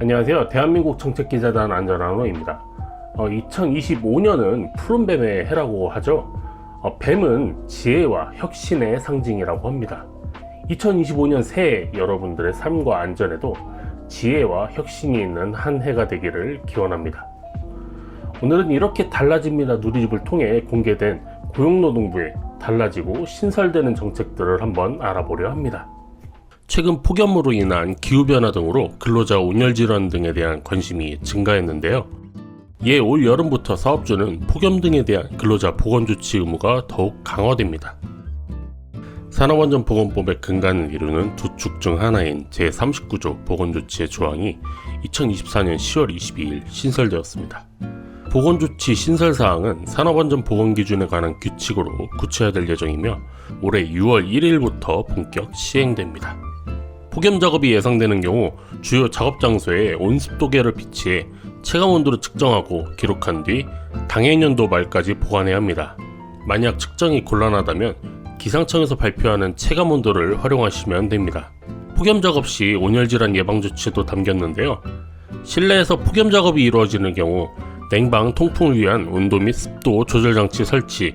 안녕하세요. 대한민국 정책기자단 안전한호입니다. 2025년은 푸른뱀의 해라고 하죠. 어, 뱀은 지혜와 혁신의 상징이라고 합니다. 2025년 새해 여러분들의 삶과 안전에도 지혜와 혁신이 있는 한 해가 되기를 기원합니다. 오늘은 이렇게 달라집니다 누리집을 통해 공개된 고용노동부의 달라지고 신설되는 정책들을 한번 알아보려 합니다. 최근 폭염으로 인한 기후변화 등으로 근로자 온열 질환 등에 대한 관심이 증가했는데요. 이에 올 여름부터 사업주는 폭염 등에 대한 근로자 보건 조치 의무가 더욱 강화됩니다. 산업안전보건법의 근간을 이루는 두 축 중 하나인 제39조 보건조치의 조항이 2024년 10월 22일 신설되었습니다. 보건조치 신설 사항은 산업안전보건기준에 관한 규칙으로 구체화될 예정이며 올해 6월 1일부터 본격 시행됩니다. 폭염 작업이 예상되는 경우 주요 작업 장소에 온습 도계를 비치해 체감 온도를 측정하고 기록한 뒤 당해년도 말까지 보관해야 합니다. 만약 측정이 곤란하다면 기상청에서 발표하는 체감 온도를 활용하시면 됩니다. 폭염 작업 시 온열 질환 예방 조치도 담겼는데요. 실내에서 폭염 작업이 이루어지는 경우 냉방 통풍을 위한 온도 및 습도 조절 장치 설치,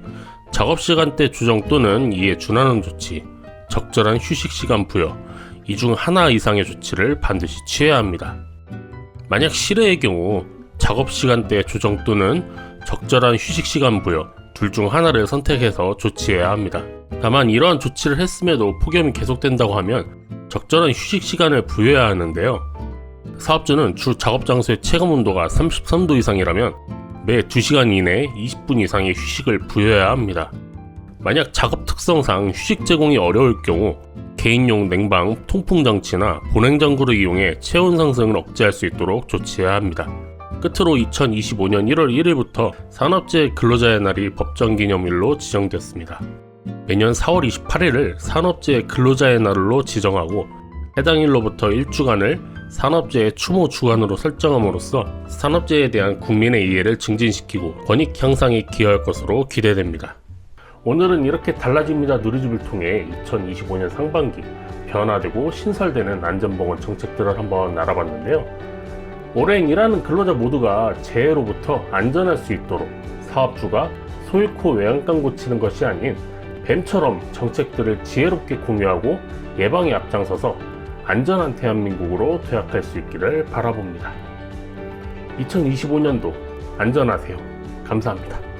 작업 시간대 조정 또는 이에 준하는 조치, 적절한 휴식 시간 부여, 이 중 하나 이상의 조치를 반드시 취해야 합니다. 만약 실외의 경우 작업 시간대 조정 또는 적절한 휴식 시간 부여 둘 중 하나를 선택해서 조치해야 합니다. 다만 이러한 조치를 했음에도 폭염이 계속된다고 하면 적절한 휴식 시간을 부여해야 하는데요. 사업주는 주 작업 장소의 체감 온도가 33도 이상이라면 매 2시간 이내에 20분 이상의 휴식을 부여해야 합니다. 만약 작업 특성상 휴식 제공이 어려울 경우 개인용 냉방, 통풍 장치나 보냉 장구를 이용해 체온 상승을 억제할 수 있도록 조치해야 합니다. 끝으로 2025년 1월 1일부터 산업재해 근로자의 날이 법정 기념일로 지정됐습니다. 매년 4월 28일을 산업재해 근로자의 날로 지정하고 해당 일로부터 일주간을 산업재해 추모 주간으로 설정함으로써 산업재해에 대한 국민의 이해를 증진시키고 권익 향상에 기여할 것으로 기대됩니다. 오늘은 이렇게 달라집니다 누리집을 통해 2025년 상반기 변화되고 신설되는 안전보건 정책들을 한번 알아봤는데요. 올해는 일하는 근로자 모두가 재해로부터 안전할 수 있도록 사업주가 소일코 외양간 고치는 것이 아닌 뱀처럼 정책들을 지혜롭게 공유하고 예방에 앞장서서 안전한 대한민국으로 도약할 수 있기를 바라봅니다. 2025년도 안전하세요. 감사합니다.